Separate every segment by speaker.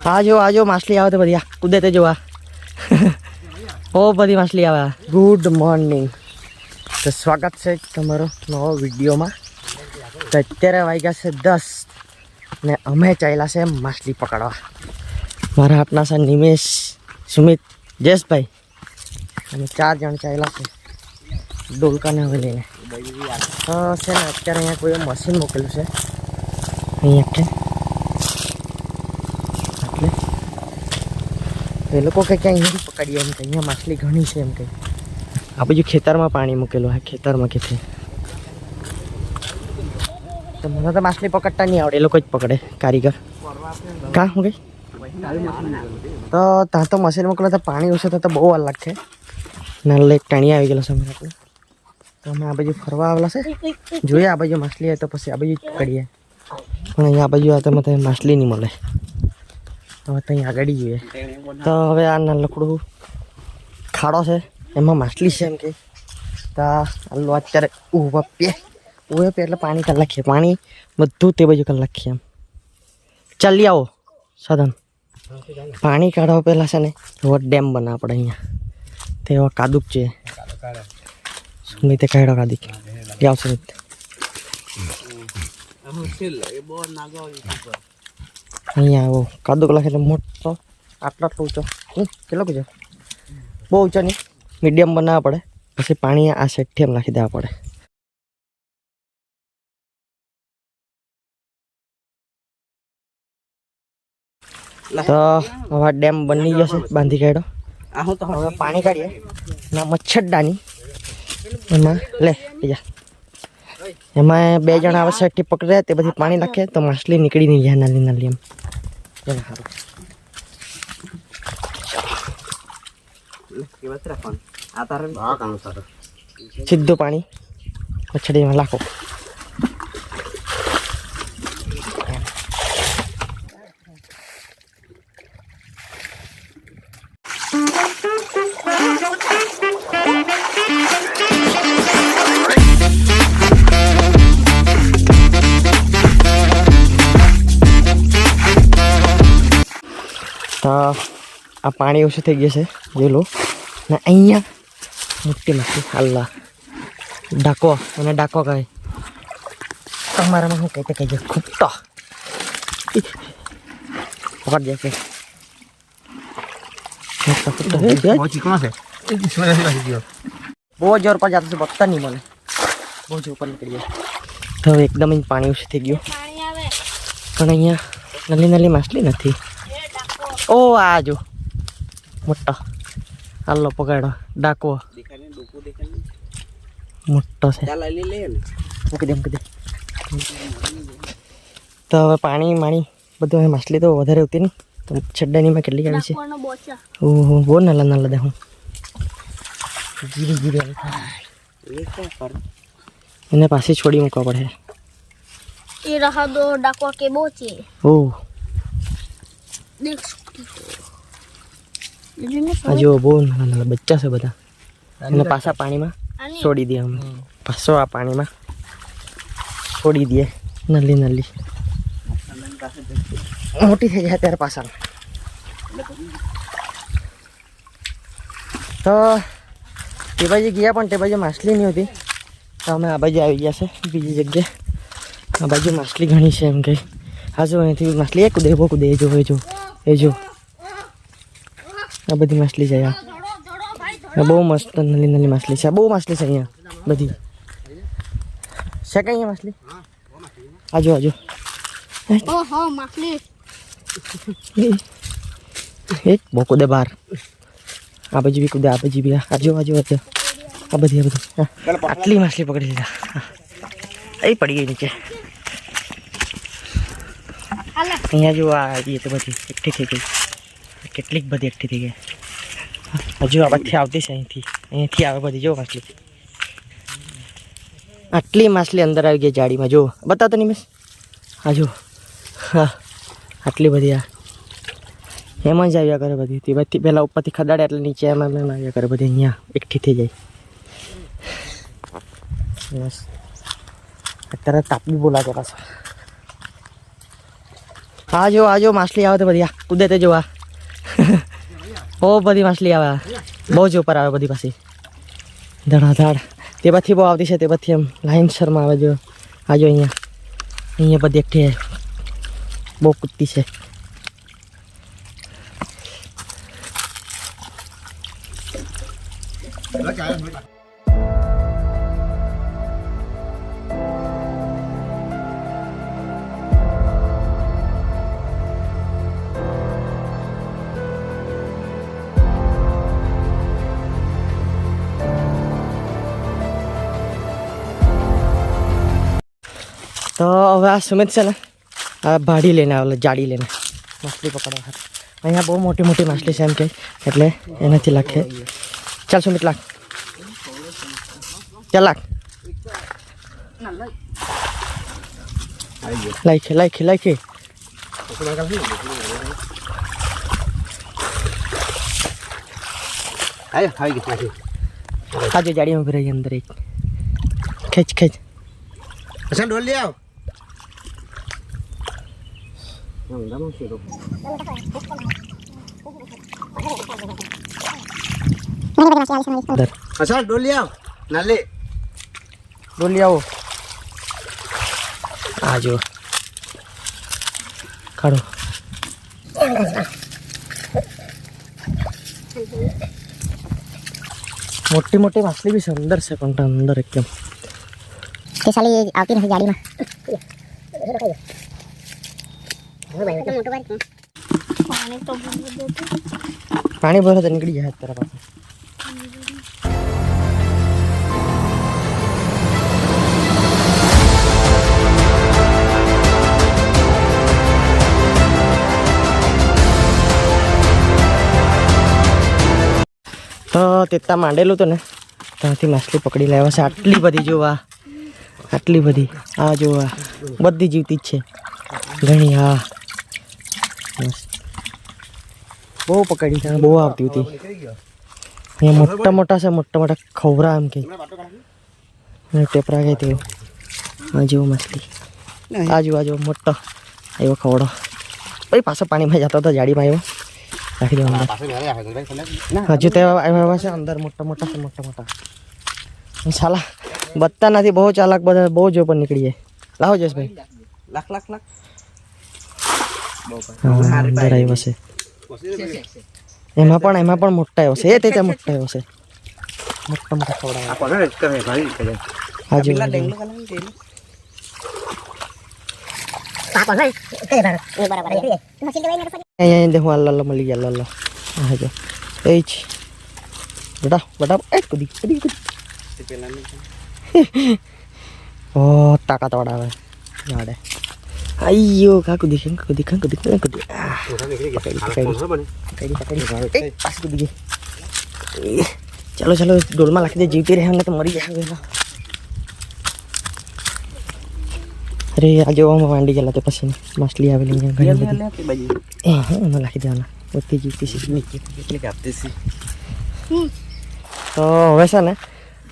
Speaker 1: આજો આજો માછલી આવે તો બધી. આ કૂદે જોવા બહુ બધી માછલી આવે ગુડ મોર્નિંગ તો સ્વાગત છે તમારો નવો વિડીયોમાં. તો અત્યારે વાગ્યા છે દસ ને અમે ચાલ્યા છે માછલી પકડવા. મારા હાથના છે નિમેશ, સુમિત, જયેશભાઈ. અમે ચાર જણ ચાલ્યા છે ડોલકાને હવે લઈને. છે ને, અત્યારે અહીંયા કોઈ મશીન મોકલ્યું છે. અહીંયા કે એટલે એ લોકો કે ક્યાં અહીંયાથી પકડીએ એમ કે અહીંયા માછલી ઘણી છે એમ કે આ બાજુ ખેતરમાં પાણી મૂકેલું હા ખેતરમાં કે છે. તો મને તો માછલી પકડતા નહીં આવડે, એ લોકો જ પકડે, કારીગર. કા, હું કઈ? તો ત્યાં તો મશીન મોકલે તો પાણી ઓછું થતાં બહુ વાર લાગશે. નાલે એક ટાણી આવી ગયેલો છે અમે આપણે તો અમે આ બાજુ ફરવા આવેલા છે. જોઈએ આ બાજુ માછલી હોય તો પછી આ બાજુ જ પકડીએ. પણ અહીંયા આ બાજુ આ તો મને માછલી નહીં મળે. હવે ત્યાં આગળ જોઈએ. તો હવે આ નાનકડું ખાડો છે એમાં માછલી છે એમ કે. તો આલો અત્યારે ઊભા પે ઊભે પે એટલે પાણી કલાક છે પાણી બધું તે બાજુ કલાક છે એમ. ચાલી આવો સાધન. પાણી કાઢવા પહેલાં છે ને એવો ડેમ બનાવવા પડે અહીંયા. તે એવા કાદુક છે. સુમિતે કાઢો કાદુક. જાઓ સુમિત. અહીંયા આવો કાદુક લખે એટલે મોટો આટલો આટલો ઊંચો હમ, કેટલો ઊંચો બહુ ઊંચો નહીં મીડિયમ બનાવવા પડે પછી પાણી આ સાઈડથી એમ નાખી દેવા પડે તો હવે ડેમ બની જશે બાંધી કાઢ્યો હવે પાણી કાઢીએ ના મચ્છરદાની એમાં લે બીજા એમાં બે જણા આવે સાઈડથી પકડે તે બધી પાણી નાખે તો માછલી નીકળી નહીં જાય નાલી નાલી એમ એને સારું સીધું પાણી મચ્છડીમાં લાખો આ પાણી ઓછું થઈ ગયું છે જોઈ લો. ને અહીંયા મોટી મસ્તી હાલ્લા. ડાકો એને ડાકો કહે તમારામાં શું કહેતા કહેજો ખૂટતો પકડ જાય છે. બહુ જોર પર જતો છે નહીં મને. તો એકદમ પાણી ઓછું થઈ ગયું. પણ અહીંયા નલી નલી માછલી નથી. ઓ આ જો. મોટો. હાલો પકડો ડાકવો. મોટો છે. તો હવે પાણી માણી બધું માછલી તો વધારે હતી ને તો છડ્ડાનીમાં કેટલી આવી છે? ઓહો બહુ નાલા નાલા દેખું ગીરી ગીરી એને પાછી છોડી મૂકવા પડે.
Speaker 2: એ રહા દો ડાકવા
Speaker 1: કે
Speaker 2: બહુ છે. ઓહ.
Speaker 1: દેખ જો બહુ નાના નાના બચ્ચા છે બધા. અને પાછા પાણીમાં છોડી દઈએ અમે. પાછો આ પાણીમાં છોડી દઈએ. નલી નલ્લી મોટી થઈ જાય ત્યારે પાછા તો તે બાજુ ગયા પણ તે બાજુ માછલી નહીં હતી. તો અમે આ બાજુ આવી ગયા છે બીજી જગ્યાએ. આ બાજુ માછલી ઘણી છે એમ કે હા જો અહીંથી માછલી એ કુદે બહુ કુદે એ જો એ જો એ જો. આ બધી માછલી છે આ બહુ મસ્ત નલી નલી માછલી છે. બહુ માછલી છે અહીંયા બધી. છે કઈ માછલી? આજો આજો એક બહુ કુદે બાર આ બાજુ બી કુદે આ બાજુ બી આજો આજો આજો આ બધી આ બધી. આટલી માછલી પકડી લીધા. એ પડી ગઈ નીચે. અહીંયા જો આ આવી તો બધી. એકઠી થઈ ગઈ. કેટલીક બધી એકઠી થઈ ગઈ હજુ આ બાજુથી આવતી છે અહીંથી. અહીંથી આવે બધી, જો માછલી. આટલી માછલી અંદર આવી ગઈ જાળીમાં, જો. બતાવતો નિમેશ હા, જો. હા, આટલી બધી આ એમ જ આવ્યા કરે બધી. તે બધી પહેલાં ઉપરથી ખદાડે એટલે નીચે એમ એમ એમ આવ્યા કરે બધી. અહીંયા એકઠી થઈ જાય. બસ. અત્યારે તાપ બી બોલાવે પાછા. આ જો આ જો, માછલી આવે તો બધી આ કૂદે તે, જો આ બહુ બધી માછલી આવે. બહુ જ ઉપર આવે બધી પાછી ધડાધડ. તે પછી બહુ આવતી છે, તે પછી એમ લાઈન શરમાં આવે જો. આજો અહીંયા. અહીંયા બધી એકઠી બહુ કૂદતી છે. તો હવે આ સુમિત છે ને આ ભાડી લઈને આવેલો જાડી લઈને માછલી પકડવા હાથ અહીંયા બહુ મોટી મોટી માછલી છે એમ કે એટલે એનાથી લાગે ચાલ સુમિત લાગ ચાલ લાગ લાઈખે લાઈખે લાઈખે
Speaker 3: આય આવી ગઈ નાખી
Speaker 1: આ જો જાડીમાં ઊભી રહી અંદર એક ખેંચ ખેંચ
Speaker 3: અસલ ડોલ લઈ આવ
Speaker 1: અંદર
Speaker 3: અસલ ડોલ લઈ આવ નાલે
Speaker 1: બોલી આવો આ જો કાઢો મોટી મોટી માછલી બી છે અંદર છે પણ અંદર એકદમ
Speaker 2: તે સાલી આવતી નથી ગાડીમાં પાણી તો
Speaker 1: પાણી ભરો તો નીકળી જાય તારા પાસે તો તેતા માંડેલું તો ને ત્યાંથી માછલી પકડી લાવ્યા. છે આટલી બધી જોવા આટલી બધી. આ જોવા બધી જીવતી જ છે. ઘણી હા. મસ્ત બહુ પકડી છે બહુ આવતી હતી અહીંયા મોટા મોટા છે મોટા મોટા ખવરા એમ કે અને ટેપરા કે તેઓ આ જેવો માછલી આ જો આ જો મોટો આવ્યો ખવડો ભાઈ પાછો પાણીમાં જતો હતો જાડીમાં આવ્યો રાખી દો અંદર
Speaker 3: પાસે મેરે આવે તો ભાઈ ખોલે
Speaker 1: હજુ તે આવ્યા છે અંદર મોટા મોટા છે મોટા મોટા સાલા બત્તા નથી બહુ ચાલાક બધા બહુ જો પર નીકળી જાય લાવો જયેશભાઈ
Speaker 3: લાખ લાખ લાખ
Speaker 1: હા, અંદર આવ્યો છે. એમાં પણ એમાં પણ મોટા આવ્યો છે. એ તે ત્યાં મોટા આવ્યો છે. મોટા મોટા ખવડાવ્યા હાજી. અહીંયા દેખો આ મળી ગયા લલ્લો હાજો એ જ. બટા બટા એ કુદી કુદી કુદી. ઓ તાકાત વાળા આવે જાડે અയ്યો કા કુદી કા કુદી કા કુદી કા કુદી આહ,
Speaker 3: નીકળી ગઈ
Speaker 1: પકડી,
Speaker 3: કોણ બને
Speaker 1: પકડી પકડી એ પાછી કૂદી ગઈ એ, ચાલો ચાલો ડોલમાં લાખી દે જીવતી રહે અમને તો મરી જાય હવે. અરે આ જોવામાં માંડી ગયેલા તે પછી માછલી આવેલી અહીંયા ઘણી બધી એ હા એમાં લાખી દેવાના બધી જીવતી છે તો હવે છે ને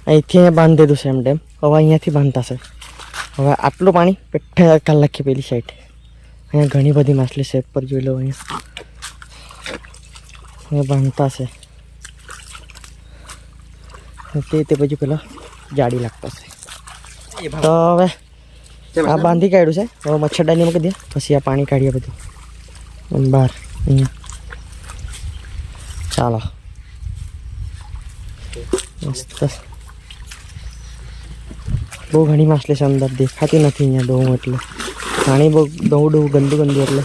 Speaker 1: અહીંથી અહીંયા બાંધી દીધું છે એમ ડેમ હવે અહીંયાથી બાંધતા છે હવે આટલું પાણી પેઠે કલાકી પેલી સાઈડ અહીંયા ઘણી બધી માછલી છે પર જોઈ લો અહીંયા. અહીંયા બાંધતા છે. તે તે બાજુ પેલા જાડી લાગતા છે. તો હવે આ બાંધી કાઢ્યું છે. હવે મચ્છરદાની મૂકી દે પછી આ પાણી કાઢીએ બધું. બહાર અહીંયા. ચાલો. મસ્ત. બહુ ઘણી માછલી છે અંદર દેખાતી નથી અહીંયા ડોવું એટલે. પાણી બહુ ડોવું ડોવું ગંદુ ગંદુ એટલે.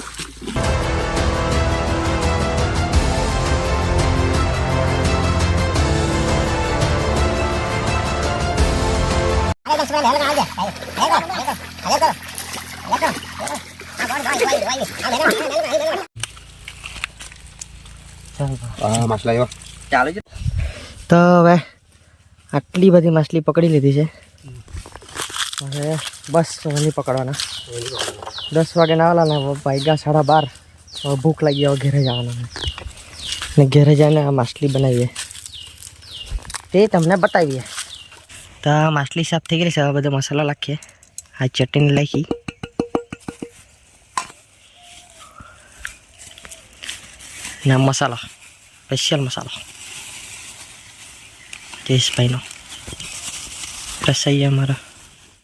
Speaker 1: તો હવે આટલી બધી માછલી પકડી લીધી છે. હવે બસ વહેલી પકડવાના. દસ વાગે ના ને વાગ્યા સાડા બાર. ભૂખ લાગી, હવે ઘરે જવાના ને ઘરે જઈને આ માછલી બનાવીએ. તે તમને બતાવીએ. તો માછલી સાફ થઈ ગઈ છે, હવે બધો મસાલો નાખીએ. આ ચટણી નાખી. ને મસાલો સ્પેશિયલ મસાલો. જયેશભાઈનો રસૈયા મારા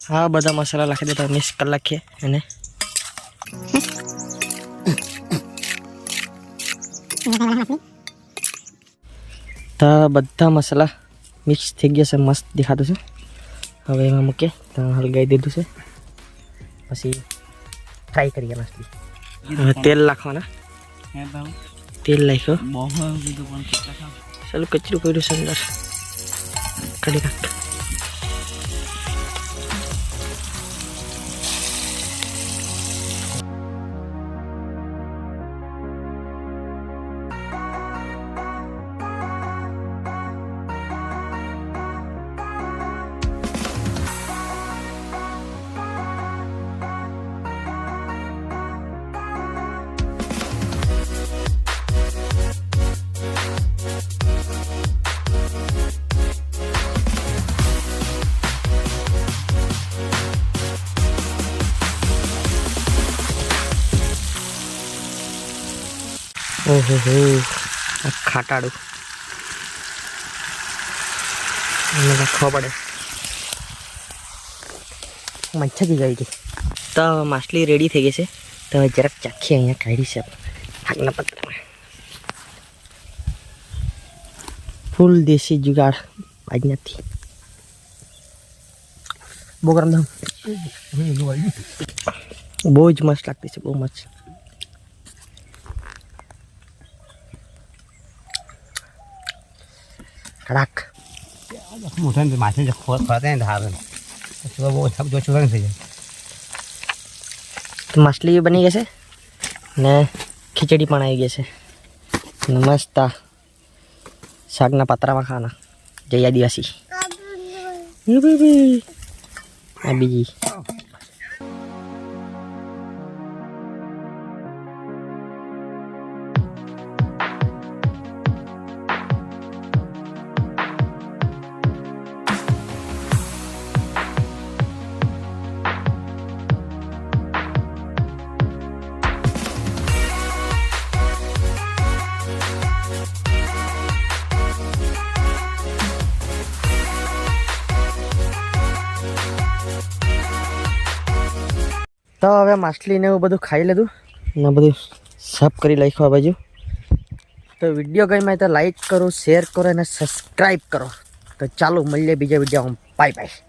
Speaker 1: હા બધા મસાલા નાખી દેતા મિક્સ કરી નાખીએ એને. તો બધા મસાલા મિક્સ થઈ ગયા છે મસ્ત દેખાતું છે. હવે એમાં મૂકીએ તો હલગાઈ દીધું છે. પછી ફ્રાય કરીએ મસ્તી. હવે તેલ નાખવાના. તેલ નાખ્યો. ચાલો કચરું કર્યું છે અંદર. કાઢી નાખ. ઓહો હો આ ખાટાડું એને રાખવા પડે મચ્છર જ ગઈ ગઈ તો માછલી રેડી થઈ ગઈ છે તો હવે જરાક ચાખી અહીંયા કાઢી છે આગના પત્રમાં ફૂલ દેશી જુગાડ આજનાથી બહુ ગરમ ધમ બહુ જ મસ્ત લાગતી છે બહુ મસ્ત કડાક
Speaker 3: મોટા ને માછલી
Speaker 1: બની ગઈ છે ને ખીચડી પણ આવી ગઈ છે નમસ્તા શાકના પાત્રામાં ખાના જય આદિવાસી બીજી તો હવે માછલીને એવું બધું ખાઈ લીધું. ને બધું સાફ કરી આ બાજુ. તો વીડિયો ગમે તો લાઈક કરો શેર કરો અને સબસ્ક્રાઈબ કરો. તો ચાલો મળીએ બીજા વીડિયો બાય બાય